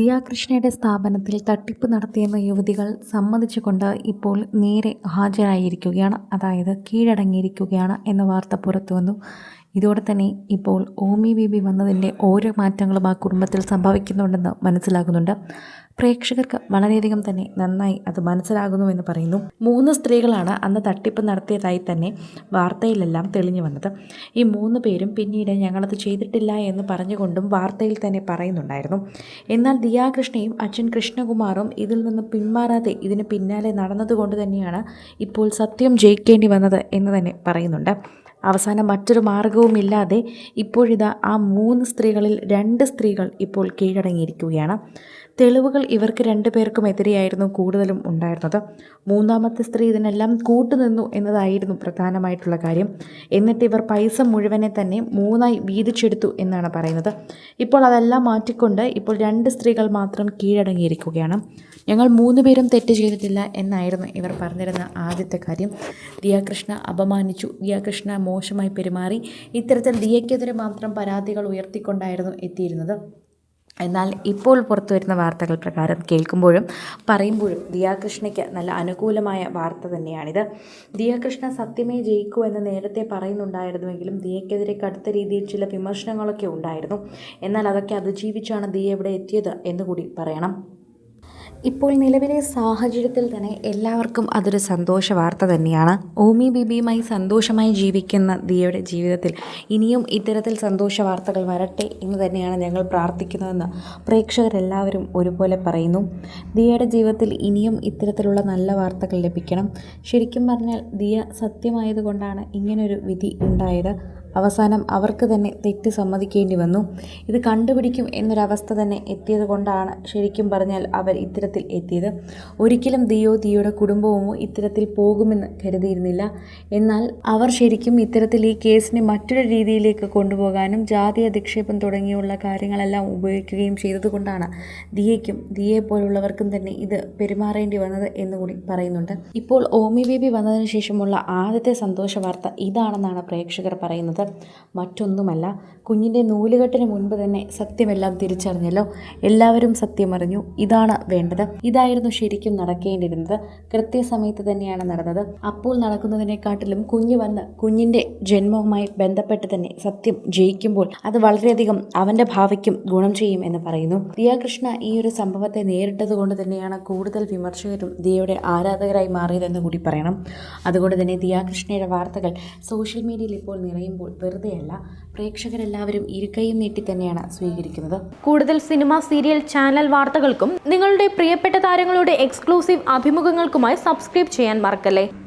ദിയാകൃഷ്ണയുടെ സ്ഥാപനത്തിൽ തട്ടിപ്പ് നടത്തിയെന്ന യുവതികൾ സമ്മതിച്ചുകൊണ്ട് ഇപ്പോൾ നേരെ ഹാജരായിരിക്കുകയാണ്. അതായത് കീഴടങ്ങിയിരിക്കുകയാണ് എന്ന വാർത്ത പുറത്തു വന്നു. ഇതോടെ തന്നെ ഇപ്പോൾ ഓമി ബേബി വന്നതിന്റെ ഓരോ മാറ്റങ്ങളും ആ കുടുംബത്തിൽ സംഭവിക്കുന്നുണ്ടെന്ന് മനസ്സിലാകുന്നുണ്ട്. പ്രേക്ഷകർക്ക് വളരെയധികം തന്നെ നന്നായി അത് മനസ്സിലാകുന്നു എന്ന് പറയുന്നു. മൂന്ന് സ്ത്രീകളാണ് അന്ന് തട്ടിപ്പ് നടത്തിയതായി തന്നെ വാർത്തയിലെല്ലാം തെളിഞ്ഞു വന്നത്. ഈ മൂന്ന് പേരും പിന്നീട് ഞങ്ങളത് ചെയ്തിട്ടില്ല എന്ന് പറഞ്ഞുകൊണ്ടും വാർത്തയിൽ തന്നെ പറയുന്നുണ്ടായിരുന്നു. എന്നാൽ ദിയാകൃഷ്ണയും അച്ഛൻ കൃഷ്ണകുമാറും ഇതിൽ നിന്ന് പിന്മാറാതെ ഇതിന് പിന്നാലെ നടന്നതുകൊണ്ട് തന്നെയാണ് ഇപ്പോൾ സത്യം ജയിക്കേണ്ടി വന്നത് എന്ന് തന്നെ പറയുന്നുണ്ട്. അവസാനം മറ്റൊരു മാർഗവുമില്ലാതെ ഇപ്പോഴിതാ ആ മൂന്ന് സ്ത്രീകളിൽ രണ്ട് സ്ത്രീകൾ ഇപ്പോൾ കീഴടങ്ങിയിരിക്കുകയാണ്. തെളിവുകൾ ഇവർക്ക് രണ്ടുപേർക്കും എതിരെയായിരുന്നു കൂടുതലും ഉണ്ടായിരുന്നത്. മൂന്നാമത്തെ സ്ത്രീ ഇതിനെല്ലാം കൂട്ടുനിന്നു എന്നതായിരുന്നു പ്രധാനമായിട്ടുള്ള കാര്യം. എന്നിട്ട് ഇവർ പൈസ മുഴുവനെ തന്നെ മൂന്നായി വീതിച്ചെടുത്തു എന്നാണ് പറയുന്നത്. ഇപ്പോൾ അതെല്ലാം മാറ്റിക്കൊണ്ട് ഇപ്പോൾ രണ്ട് സ്ത്രീകൾ മാത്രം കീഴടങ്ങിയിരിക്കുകയാണ്. ഞങ്ങൾ മൂന്ന് പേരും തെറ്റ് ചെയ്തിട്ടില്ല എന്നായിരുന്നു ഇവർ പറഞ്ഞിരുന്ന ആദ്യത്തെ കാര്യം. ദിയാകൃഷ്ണ അപമാനിച്ചു. ദിയാകൃഷ്ണ മോശമായി പെരുമാറി. ഇത്തരത്തിൽ ദിയയ്ക്കെതിരെ മാത്രം പരാതികൾ ഉയർത്തിക്കൊണ്ടായിരുന്നു എത്തിയിരുന്നത്. എന്നാൽ ഇപ്പോൾ പുറത്തു വരുന്ന വാർത്തകൾ പ്രകാരം കേൾക്കുമ്പോഴും പറയുമ്പോഴും ദിയാകൃഷ്ണയ്ക്ക് നല്ല അനുകൂലമായ വാർത്ത തന്നെയാണിത്. ദിയാകൃഷ്ണ സത്യമേ ജയിക്കൂ എന്ന് നേരത്തെ പറയുന്നുണ്ടായിരുന്നുവെങ്കിലും ദിയയ്ക്കെതിരെ കടുത്ത രീതിയിൽ ചില വിമർശനങ്ങളൊക്കെ ഉണ്ടായിരുന്നു. എന്നാൽ അതൊക്കെ അതിജീവിച്ചാണ് ദിയ ഇവിടെ എത്തിയത് എന്നുകൂടി പറയണം. ഇപ്പോൾ നിലവിലെ സാഹചര്യത്തിൽ തന്നെ എല്ലാവർക്കും അതൊരു സന്തോഷ വാർത്ത തന്നെയാണ്. ഓമി ബിബിയുമായി സന്തോഷമായി ജീവിക്കുന്ന ദിയയുടെ ജീവിതത്തിൽ ഇനിയും ഇത്തരത്തിൽ സന്തോഷ വാർത്തകൾ വരട്ടെ എന്ന് തന്നെയാണ് ഞങ്ങൾ പ്രാർത്ഥിക്കുന്നതെന്ന് പ്രേക്ഷകരെല്ലാവരും ഒരുപോലെ പറയുന്നു. ദിയയുടെ ജീവിതത്തിൽ ഇനിയും ഇത്തരത്തിലുള്ള നല്ല വാർത്തകൾ ലഭിക്കണം. ശരിക്കും പറഞ്ഞാൽ ദിയ സത്യമായതുകൊണ്ടാണ് ഇങ്ങനൊരു വിധി ഉണ്ടായത്. അവസാനം അവർക്ക് തന്നെ തെറ്റ് സമ്മതിക്കേണ്ടി വന്നു. ഇത് കണ്ടുപിടിക്കും എന്നൊരവസ്ഥ തന്നെ എത്തിയത് കൊണ്ടാണ് ശരിക്കും പറഞ്ഞാൽ അവർ ഇത്തരത്തിൽ എത്തിയത്. ഒരിക്കലും ദിയോ ദിയോയുടെ കുടുംബവുമോ ഇത്തരത്തിൽ പോകുമെന്ന് കരുതിയിരുന്നില്ല. എന്നാൽ അവർ ശരിക്കും ഇത്തരത്തിൽ ഈ കേസിനെ മറ്റൊരു രീതിയിലേക്ക് കൊണ്ടുപോകാനും ജാതി അധിക്ഷേപം തുടങ്ങിയുള്ള കാര്യങ്ങളെല്ലാം ഉപയോഗിക്കുകയും ചെയ്തതുകൊണ്ടാണ് ദിയയ്ക്കും ദിയയെ പോലുള്ളവർക്കും തന്നെ ഇത് പെരുമാറേണ്ടി വന്നത് എന്നുകൂടി പറയുന്നുണ്ട്. ഇപ്പോൾ ഓമി ബേബി വന്നതിന് ശേഷമുള്ള ആദ്യത്തെ സന്തോഷ വാർത്ത ഇതാണെന്നാണ് പ്രേക്ഷകർ പറയുന്നത്. മറ്റൊന്നുമല്ല കുഞ്ഞിന്റെ നൂലുകെട്ടിന് മുൻപ് തന്നെ സത്യമെല്ലാം തിരിച്ചറിഞ്ഞല്ലോ. എല്ലാവരും സത്യമറിഞ്ഞു. ഇതാണ് വേണ്ടത്. ഇതായിരുന്നു ശരിക്കും നടക്കേണ്ടിയിരുന്നത്. കൃത്യസമയത്ത് തന്നെയാണ് നടന്നത്. അപ്പോൾ നടക്കുന്നതിനെക്കാട്ടിലും കുഞ്ഞ് വന്ന് കുഞ്ഞിന്റെ ജന്മവുമായി ബന്ധപ്പെട്ട് തന്നെ സത്യം ജയിക്കുമ്പോൾ അത് വളരെയധികം അവന്റെ ഭാവിക്കും ഗുണം ചെയ്യും എന്ന് പറയുന്നു. ദിയാകൃഷ്ണ ഈ ഒരു സംഭവത്തെ നേരിട്ടത് കൊണ്ട് തന്നെയാണ് കൂടുതൽ വിമർശകരും ദിയയുടെ ആരാധകരായി മാറിയതെന്ന് കൂടി പറയണം. അതുകൊണ്ട് തന്നെ ദിയാകൃഷ്ണയുടെ വാർത്തകൾ സോഷ്യൽ മീഡിയയിൽ ഇപ്പോൾ നിറയുമ്പോൾ വെറുതെയല്ല പ്രേക്ഷകരെല്ലാവരും ഇരുകൈയും നീട്ടി തന്നെയാണ് സ്വീകരിക്കുന്നത്. കൂടുതൽ സിനിമ സീരിയൽ ചാനൽ വാർത്തകൾക്കും നിങ്ങളുടെ പ്രിയപ്പെട്ട താരങ്ങളുടെ എക്സ്ക്ലൂസീവ് അഭിമുഖങ്ങൾക്കുമായി സബ്സ്ക്രൈബ് ചെയ്യാൻ മറക്കല്ലേ?